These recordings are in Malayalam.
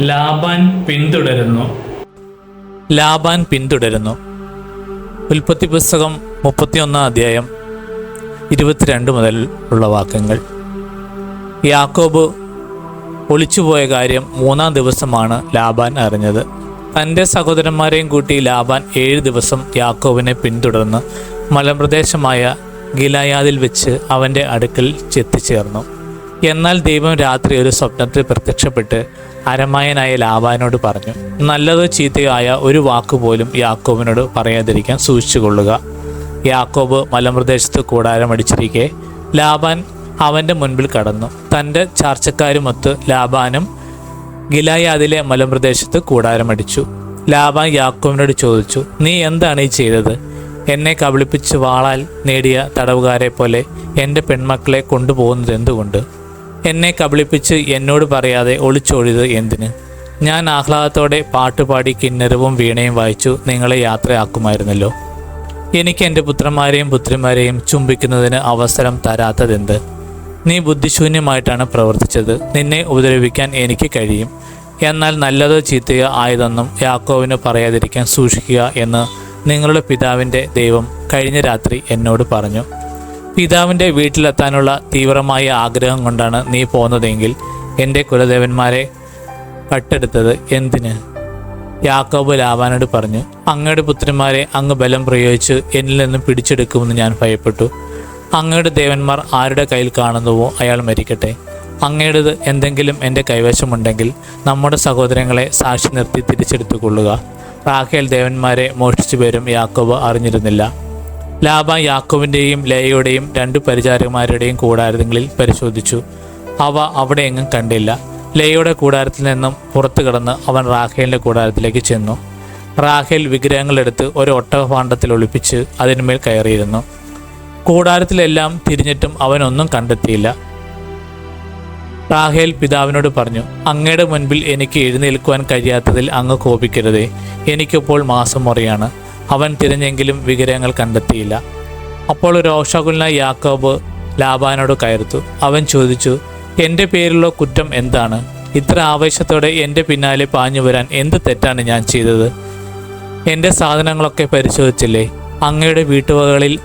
ലാബാൻ പിന്തുടരുന്നു. ലാബാൻ പിന്തുടരുന്നു. ഉൽപ്പത്തി പുസ്തകം മുപ്പത്തിയൊന്നാം അധ്യായം ഇരുപത്തിരണ്ട് മുതൽ ഉള്ള വാക്യങ്ങൾ. യാക്കോബ് ഒളിച്ചുപോയ കാര്യം മൂന്നാം ദിവസമാണ് ലാബാൻ അറിഞ്ഞത്. തന്റെ സഹോദരന്മാരെയും കൂട്ടി ലാബാൻ ഏഴ് ദിവസം യാക്കോബിനെ പിന്തുടർന്ന് മലപ്രദേശമായ ഗിലായാദിൽ വെച്ച് അവന്റെ അടുക്കൽ ചെത്തിച്ചേർന്നു. എന്നാൽ ദൈവം രാത്രി ഒരു സ്വപ്നത്തിൽ പ്രത്യക്ഷപ്പെട്ട് അരമായനായ ലാബാനോട് പറഞ്ഞു നല്ലതോ ചീത്തയോ ആയ ഒരു വാക്കുപോലും യാക്കോബിനോട് പറയാതിരിക്കാൻ സൂക്ഷിച്ചുകൊള്ളുക. യാക്കോബ് മലമ്പ്രദേശത്ത് കൂടാരമടിച്ചിരിക്കെ ലാബാൻ അവന്റെ മുൻപിൽ കടന്നു. തന്റെ ചാർച്ചക്കാരുമൊത്ത് ലാബാനും ഗിലായാദിലെ മലമ്പ്രദേശത്ത് കൂടാരമടിച്ചു ലാബാൻ യാക്കോബിനോട് ചോദിച്ചു നീ എന്താണ് ഈ ചെയ്തത്? എന്നെ കബളിപ്പിച്ച് വാളാൽ നേടിയ തടവുകാരെ പോലെ എന്റെ പെൺമക്കളെ കൊണ്ടുപോകുന്നത് എന്തുകൊണ്ട്? എന്നെ കബളിപ്പിച്ച് എന്നോട് പറയാതെ ഒളിച്ചോടിയത് എന്തിന്? ഞാൻ ആഹ്ലാദത്തോടെ പാട്ടുപാടി കിന്നരവും വീണയും വായിച്ചു നിങ്ങളെ യാത്രയാക്കുമായിരുന്നല്ലോ. എനിക്ക് എന്റെ പുത്രന്മാരെയും പുത്രിമാരെയും ചുംബിക്കുന്നതിന് അവസരം തരാത്തതെന്ത്? നീ ബുദ്ധിശൂന്യമായിട്ടാണ് പ്രവർത്തിച്ചത്. നിന്നെ ഉപദ്രവിക്കാൻ എനിക്ക് കഴിയും. എന്നാൽ നല്ലതോ ചീത്തയോ ആയതെന്നും യാക്കോവിന് പറയാതിരിക്കാൻ സൂക്ഷിക്കുക എന്ന് നിങ്ങളുടെ പിതാവിന്റെ ദൈവം കഴിഞ്ഞ രാത്രി എന്നോട് പറഞ്ഞു. പിതാവിന്റെ വീട്ടിലെത്താനുള്ള തീവ്രമായ ആഗ്രഹം കൊണ്ടാണ് നീ പോകുന്നതെങ്കിൽ എന്റെ കുലദേവന്മാരെ കട്ടെടുത്തത് എന്തിന്? യാക്കോബ് ലാവാനോട് പറഞ്ഞു അങ്ങയുടെ പുത്രന്മാരെ അങ്ങ് ബലം പ്രയോഗിച്ച് എന്നിൽ നിന്നും പിടിച്ചെടുക്കുമെന്ന് ഞാൻ ഭയപ്പെട്ടു. അങ്ങയുടെ ദേവന്മാർ ആരുടെ കയ്യിൽ കാണുന്നുവോ അയാൾ മരിക്കട്ടെ. അങ്ങയുടേത് എന്തെങ്കിലും എന്റെ കൈവശമുണ്ടെങ്കിൽ നമ്മുടെ സഹോദരങ്ങളെ സാക്ഷി നിർത്തി തിരിച്ചെടുത്തുകൊള്ളുക. റാഖേൽ ദേവന്മാരെ മോഷ്ടിച്ചു പേരും യാക്കോബ് അറിഞ്ഞിരുന്നില്ല. ലാബ യാക്കോവിന്റെയും ലയയുടെയും രണ്ട് പരിചാരകന്മാരുടെയും കൂടാരങ്ങളിൽ പരിശോധിച്ചു. അവ അവിടെ എങ്ങും കണ്ടില്ല. ലയയുടെ കൂടാരത്തിൽ നിന്നും പുറത്തു കടന്ന് അവൻ റാഖേലിന്റെ കൂടാരത്തിലേക്ക് ചെന്നു. റാഖേൽ വിഗ്രഹങ്ങളെടുത്ത് ഒരു ഒട്ടകപാണ്ഡത്തിൽ ഒളിപ്പിച്ച് അതിന്മേൽ കയറിയിരുന്നു. കൂടാരത്തിലെല്ലാം തിരിഞ്ഞിട്ടും അവനൊന്നും കണ്ടെത്തിയില്ല. റാഹേൽ പിതാവിനോട് പറഞ്ഞു അങ്ങയുടെ മുൻപിൽ എനിക്ക് എഴുന്നേൽക്കുവാൻ കഴിയാത്തതിൽ അങ്ങ് കോപിക്കരുതേ. എനിക്കിപ്പോൾ മാസം മുറിയാണ്. അവൻ തിരഞ്ഞെങ്കിലും വിഗ്രഹങ്ങൾ കണ്ടെത്തിയില്ല. അപ്പോൾ രോഷകുലനായ യാക്കോബ് ലാബാനോട് കയർത്തു. അവൻ ചോദിച്ചു എന്റെ പേരിലുള്ള കുറ്റം എന്താണ്? ഇത്ര ആവേശത്തോടെ എന്റെ പിന്നാലെ പാഞ്ഞു വരാൻ എന്ത് തെറ്റാണ് ഞാൻ ചെയ്തത്? എന്റെ സാധനങ്ങളൊക്കെ പരിശോധിച്ചില്ലേ? അങ്ങയുടെ വീട്ടുവകകളിൽ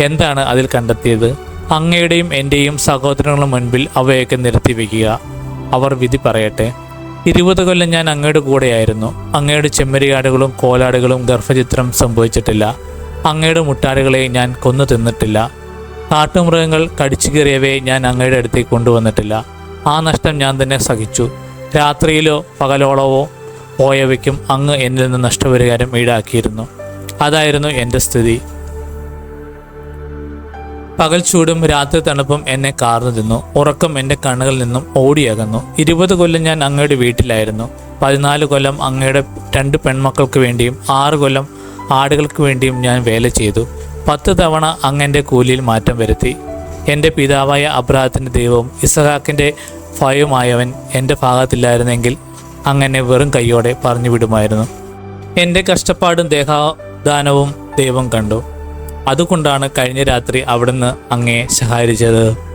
എന്താണ് അതിൽ കണ്ടെത്തിയത്? അങ്ങയുടെയും എന്റെയും സഹോദരങ്ങളുടെ മുൻപിൽ അവയൊക്കെ നിരത്തി വയ്ക്കുക അവർ വിധി പറയട്ടെ. ഇരുപത് കൊല്ലം ഞാൻ അങ്ങയുടെ കൂടെയായിരുന്നു. അങ്ങയുടെ ചെമ്മരിയാടുകളും കോലാടുകളും ഗർഭചിത്രം സംഭവിച്ചിട്ടില്ല. അങ്ങയുടെ മുട്ടാടുകളെ ഞാൻ കൊന്നു തിന്നിട്ടില്ല. കാട്ടുമൃഗങ്ങൾ കടിച്ചു കയറിയവയെ ഞാൻ അങ്ങയുടെ അടുത്തേക്ക് കൊണ്ടുവന്നിട്ടില്ല. ആ നഷ്ടം ഞാൻ തന്നെ സഹിച്ചു. രാത്രിയിലോ പകലോളവോ പോയവയ്ക്കും അങ്ങ് എന്നിൽ നിന്ന് നഷ്ടപരിഹാരം ഈടാക്കിയിരുന്നു. അതായിരുന്നു എന്റെ സ്ഥിതി. പകൽ ചൂടും രാത്രി തണുപ്പും എന്നെ കാർന്നു തിന്നു. ഉറക്കം എന്റെ കണ്ണുകളിൽ നിന്നും ഓടിയകന്നു. ഇരുപത് കൊല്ലം ഞാൻ അങ്ങയുടെ വീട്ടിലായിരുന്നു. പതിനാല് കൊല്ലം അങ്ങയുടെ രണ്ട് പെൺമക്കൾക്ക് വേണ്ടിയും ആറ് കൊല്ലം ആടുകൾക്ക് വേണ്ടിയും ഞാൻ വേല ചെയ്തു. പത്ത് തവണ അങ്ങന്റെ കൂലിയിൽ മാറ്റം വരുത്തി. എന്റെ പിതാവായ അബ്രാഹത്തിന്റെ ദൈവവും ഇസഹാക്കിന്റെ ഭയവുമായവൻ എന്റെ ഭാഗത്തില്ലായിരുന്നെങ്കിൽ അങ്ങനെ വെറും കൈയോടെ പറഞ്ഞു വിടുമായിരുന്നു. എന്റെ കഷ്ടപ്പാടും ദേഹദാനവും ദൈവം കണ്ടു. അതുകൊണ്ടാണ് കഴിഞ്ഞ രാത്രി അവിടുന്ന് അങ്ങയെ സഹായിച്ചത്